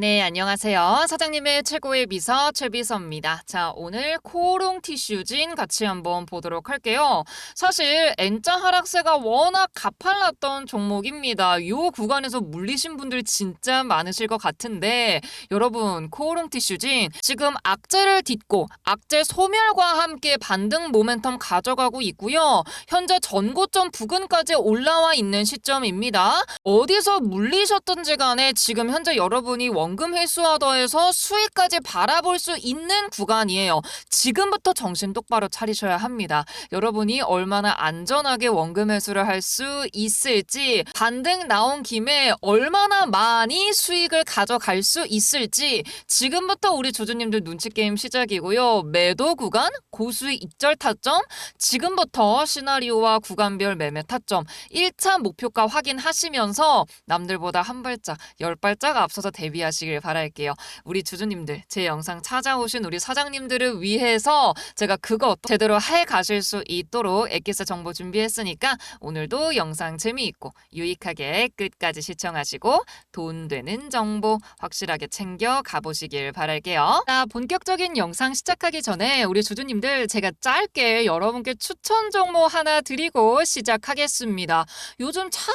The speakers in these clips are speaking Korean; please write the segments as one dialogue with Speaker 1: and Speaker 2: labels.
Speaker 1: 네, 안녕하세요. 사장님의 최고의 비서 최비서입니다. 자, 오늘 코롱 티슈진 같이 한번 보도록 할게요. 사실 N자 하락세가 워낙 가팔랐던 종목입니다. 이 구간에서 물리신 분들 진짜 많으실 것 같은데 여러분 코롱 티슈진 지금 악재를 딛고 악재 소멸과 함께 반등 모멘텀 가져가고 있고요. 현재 전고점 부근까지 올라와 있는 시점입니다. 어디서 물리셨든지 간에 지금 현재 여러분이 원금 회수와 더해서 수익까지 바라볼 수 있는 구간이에요. 지금부터 정신 똑바로 차리셔야 합니다. 여러분이 얼마나 안전하게 원금 회수를 할 수 있을지 반등 나온 김에 얼마나 많이 수익을 가져갈 수 있을지 지금부터 우리 주주님들 눈치 게임 시작이고요. 매도 구간 고수익 익절 타점 지금부터 시나리오와 구간별 매매 타점 1차 목표가 확인하시면서 남들보다 한 발짝, 열 발짝 앞서서 대비하시 길 바랄게요. 우리 주주님들, 제 영상 찾아오신 우리 사장님들을 위해서 제가 그거 제대로 해 가실 수 있도록 엑기스 정보 준비했으니까 오늘도 영상 재미있고 유익하게 끝까지 시청하시고 돈 되는 정보 확실하게 챙겨 가보시길 바랄게요. 자, 본격적인 영상 시작하기 전에 우리 주주님들 제가 짧게 여러분께 추천 종목 하나 드리고 시작하겠습니다. 요즘 참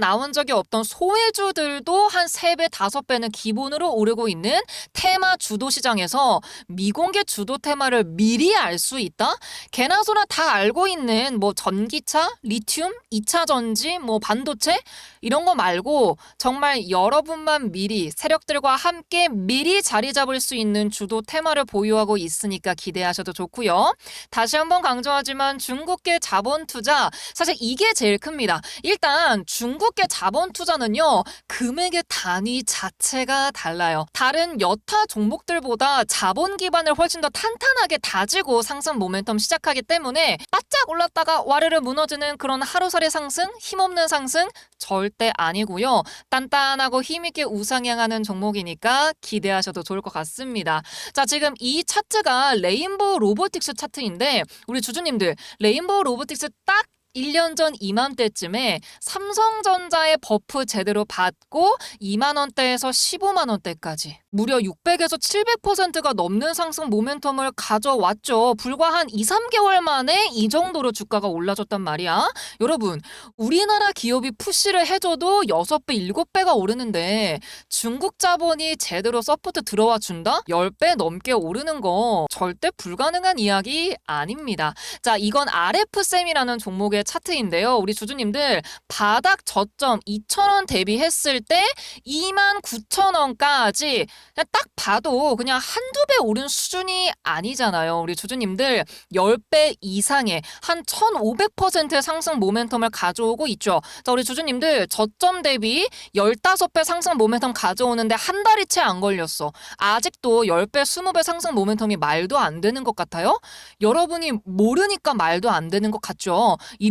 Speaker 1: 나온 적이 없던 소외주들도 한 3배, 5배는 기본으로 오르고 있는 테마 주도 시장에서 미공개 주도 테마를 미리 알 수 있다? 개나 소나 다 알고 있는 뭐 전기차, 리튬, 2차 전지, 뭐 반도체 이런 거 말고 정말 여러분만 미리 세력들과 함께 미리 자리 잡을 수 있는 주도 테마를 보유하고 있으니까 기대하셔도 좋고요. 다시 한번 강조하지만 중국계 자본 투자 사실 이게 제일 큽니다. 일단 중국 계 자본 투자는요. 금액의 단위 자체가 달라요. 다른 여타 종목들보다 자본 기반을 훨씬 더 탄탄하게 다지고 상승 모멘텀 시작하기 때문에 바짝 올랐다가 와르르 무너지는 그런 하루살이 상승, 힘없는 상승 절대 아니고요. 단단하고 힘있게 우상향하는 종목이니까 기대하셔도 좋을 것 같습니다. 자, 지금 이 차트가 레인보우 로보틱스 차트인데 우리 주주님들 레인보우 로보틱스 딱 1년 전 이맘때쯤에 삼성전자의 버프 제대로 받고 2만 원대에서 15만 원대까지 무려 600에서 700%가 넘는 상승 모멘텀을 가져왔죠. 불과 한 2, 3개월 만에 이 정도로 주가가 올라졌단 말이야. 여러분, 우리나라 기업이 푸시를 해줘도 6배, 7배가 오르는데 중국 자본이 제대로 서포트 들어와 준다? 10배 넘게 오르는 거 절대 불가능한 이야기 아닙니다. 자, 이건 RF쌤이라는 종목 에 주주의 차트인데요. 우리 주주님들 바닥 저점 2,000원 대비했을 때 29,000원까지 그냥 딱 봐도 그냥 한두 배 오른 수준이 아니잖아요. 우리 주주님들 10배 이상의 한 1,500%의 상승 모멘텀을 가져오고 있죠. 자, 우리 주주님들 저점 대비 15배 상승 모멘텀 가져오는데 한 달이 채 안 걸렸어. 아직도 10배, 20배 상승 모멘텀이 말도 안 되는 것 같아요? 여러분이 모르니까 말도 안 되는 것 같죠? 이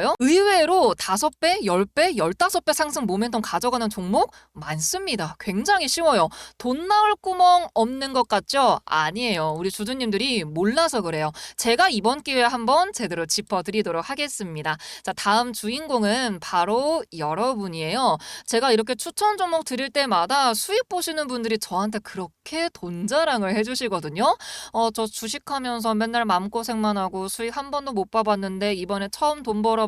Speaker 1: 요. 의외로 5배, 10배, 15배 상승 모멘텀 가져가는 종목 많습니다. 굉장히 쉬워요. 돈 나올 구멍 없는 것 같죠? 아니에요. 우리 주주님들이 몰라서 그래요. 제가 이번 기회에 한번 제대로 짚어드리도록 하겠습니다. 자, 다음 주인공은 바로 여러분이에요. 제가 이렇게 추천 종목 드릴 때마다 수익 보시는 분들이 저한테 그렇게 돈 자랑을 해주시거든요. 어, 저 주식하면서 맨날 마음고생만 하고 수익 한 번도 못 봐봤는데 이번에 처음 돈 벌어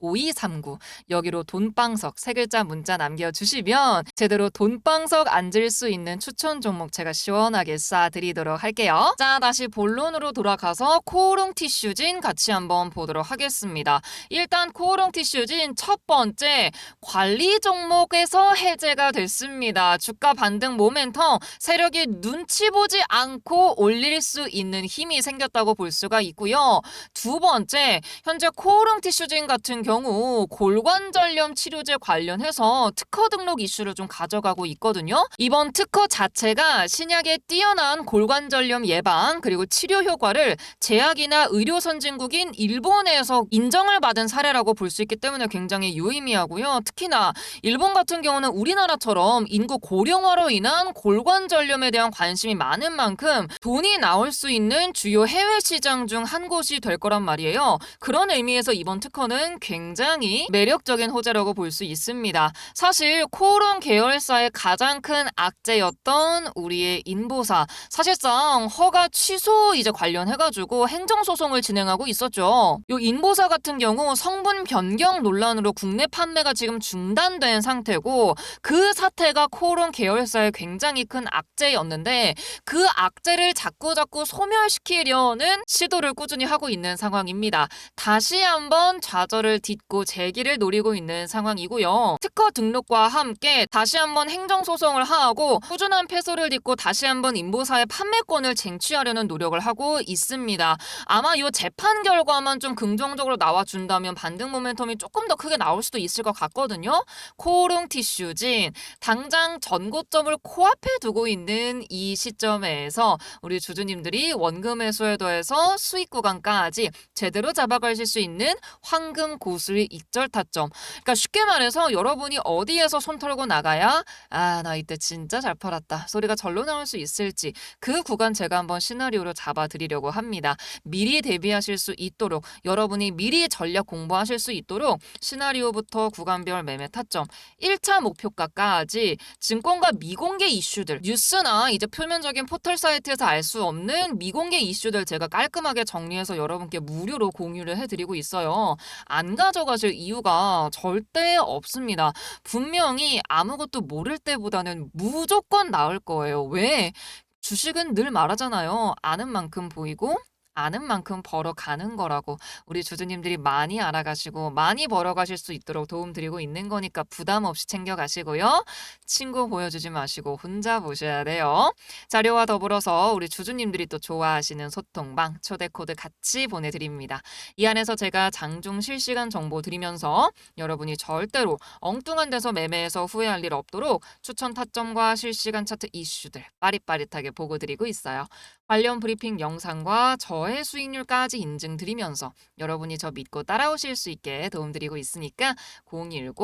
Speaker 1: 5239 여기로 돈방석 세 글자 문자 남겨주시면 제대로 돈방석 앉을 수 있는 추천 종목 제가 시원하게 쏴드리도록 할게요. 자 다시 본론으로 돌아가서 코오롱 티슈진 같이 한번 보도록 하겠습니다. 일단 코오롱 티슈진 첫 번째 관리 종목에서 해제가 됐습니다. 주가 반등 모멘텀 세력이 눈치 보지 않고 올릴 수 있는 힘이 생겼다고 볼 수가 있고요. 두 번째 현재 코오롱 티슈진 같은 경우 골관절염 치료제 관련해서 특허 등록 이슈를 좀 가져가고 있거든요. 이번 특허 자체가 신약의 뛰어난 골관절염 예방 그리고 치료 효과를 제약이나 의료 선진국인 일본에서 인정을 받은 사례라고 볼 수 있기 때문에 굉장히 유의미하고요. 특히나 일본 같은 경우는 우리나라처럼 인구 고령화로 인한 골관절염에 대한 관심이 많은 만큼 돈이 나올 수 있는 주요 해외 시장 중 한 곳이 될 거란 말이에요. 그런 의미에서 이번 특허는 굉장히 굉장히 매력적인 호재라고 볼 수 있습니다. 사실 코오롱 계열사의 가장 큰 악재였던 우리의 인보사 사실상 허가 취소 이제 관련해가지고 행정소송을 진행하고 있었죠. 요 인보사 같은 경우 성분 변경 논란으로 국내 판매가 지금 중단된 상태고 그 사태가 코오롱 계열사의 굉장히 큰 악재였는데 그 악재를 자꾸자꾸 소멸시키려는 시도를 꾸준히 하고 있는 상황입니다. 다시 한번 좌절을 딛고 재기를 노리고 있는 상황이고요. 특허 등록과 함께 다시 한번 행정소송을 하고 꾸준한 패소를 딛고 다시 한번 인보사의 판매권을 쟁취하려는 노력을 하고 있습니다. 아마 이 재판 결과만 좀 긍정적으로 나와준다면 반등 모멘텀이 조금 더 크게 나올 수도 있을 것 같거든요. 코오롱 티슈진 당장 전고점을 코앞에 두고 있는 이 시점에서 우리 주주님들이 원금 회수에 더해서 수익 구간까지 제대로 잡아가실 수 있는 황금 고 수의 익절 타점. 그러니까 쉽게 말해서 여러분이 어디에서 손 털고 나가야 아 나 이때 진짜 잘 팔았다 소리가 절로 나올 수 있을지 그 구간 제가 한번 시나리오로 잡아드리려고 합니다. 미리 대비하실 수 있도록 여러분이 미리 전략 공부하실 수 있도록 시나리오부터 구간별 매매 타점 1차 목표가까지 증권가 미공개 이슈들 뉴스나 이제 표면적인 포털 사이트에서 알 수 없는 미공개 이슈들 제가 깔끔하게 정리해서 여러분께 무료로 공유를 해드리고 있어요. 안가 져가실 이유가 절대 없습니다. 분명히 아무것도 모를 때보다는 무조건 나을 거예요. 왜? 주식은 늘 말하잖아요. 아는 만큼 보이고 아는 만큼 벌어가는 거라고 우리 주주님들이 많이 알아가시고 많이 벌어가실 수 있도록 도움드리고 있는 거니까 부담 없이 챙겨가시고요. 친구 보여주지 마시고 혼자 보셔야 돼요. 자료와 더불어서 우리 주주님들이 또 좋아하시는 소통방 초대 코드 같이 보내드립니다. 이 안에서 제가 장중 실시간 정보 드리면서 여러분이 절대로 엉뚱한 데서 매매해서 후회할 일 없도록 추천 타점과 실시간 차트 이슈들 빠릿빠릿하게 보고 드리고 있어요. 관련 브리핑 영상과 저의 수익률까지 인증드리면서 여러분이 저 믿고 따라오실 수 있게 도움드리고 있으니까 010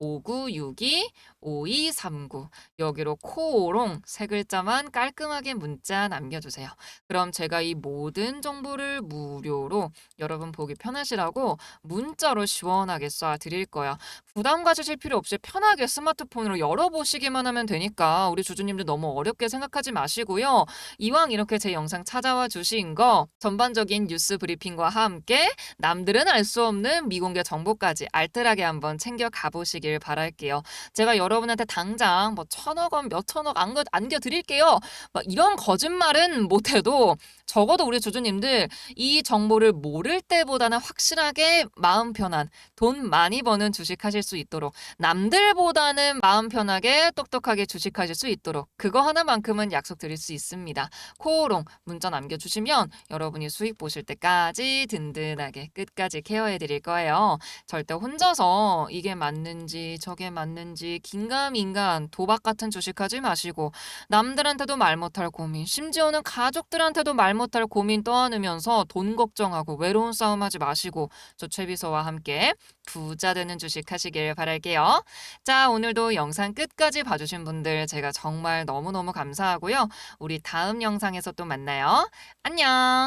Speaker 1: 5962 5239 여기로 코오롱 세 글자만 깔끔하게 문자 남겨주세요. 그럼 제가 이 모든 정보를 무료로 여러분 보기 편하시라고 문자로 시원하게 쏴 드릴 거야. 부담 가지실 필요 없이 편하게 스마트폰으로 열어보시기만 하면 되니까 우리 주주님들 너무 어렵게 생각하지 마시고요. 이왕 이렇게 제 영상 찾아와 주신 거 전반적인 뉴스 브리핑과 함께 남들은 알 수 없는 미공개 정보까지 알뜰하게 한번 챙겨 가 보시길 바랄게요. 제가 여러분한테 당장 뭐 천억 원, 몇 천억 안겨, 안겨드릴게요. 막 이런 거짓말은 못해도 적어도 우리 주주님들 이 정보를 모를 때보다는 확실하게 마음 편한 돈 많이 버는 주식 하실 수 있도록 남들보다는 마음 편하게 똑똑하게 주식하실 수 있도록 그거 하나만큼은 약속드릴 수 있습니다. 코오롱 문자 남겨주시면 여러분이 수익 보실 때까지 든든하게 끝까지 케어해 드릴 거예요. 절대 혼자서 이게 맞는지 저게 맞는지 긴가민가한 도박 같은 주식하지 마시고 남들한테도 말 못할 고민 심지어는 가족들한테도 말 못할 고민 떠안으면서 돈 걱정하고 외로운 싸움하지 마시고 저 최비서와 함께 부자 되는 주식 하 시길 바랄게요. 자 오늘도 영상 끝까지 봐주신 분들 제가 정말 너무너무 감사하고요. 우리 다음 영상에서 또 만나요. 안녕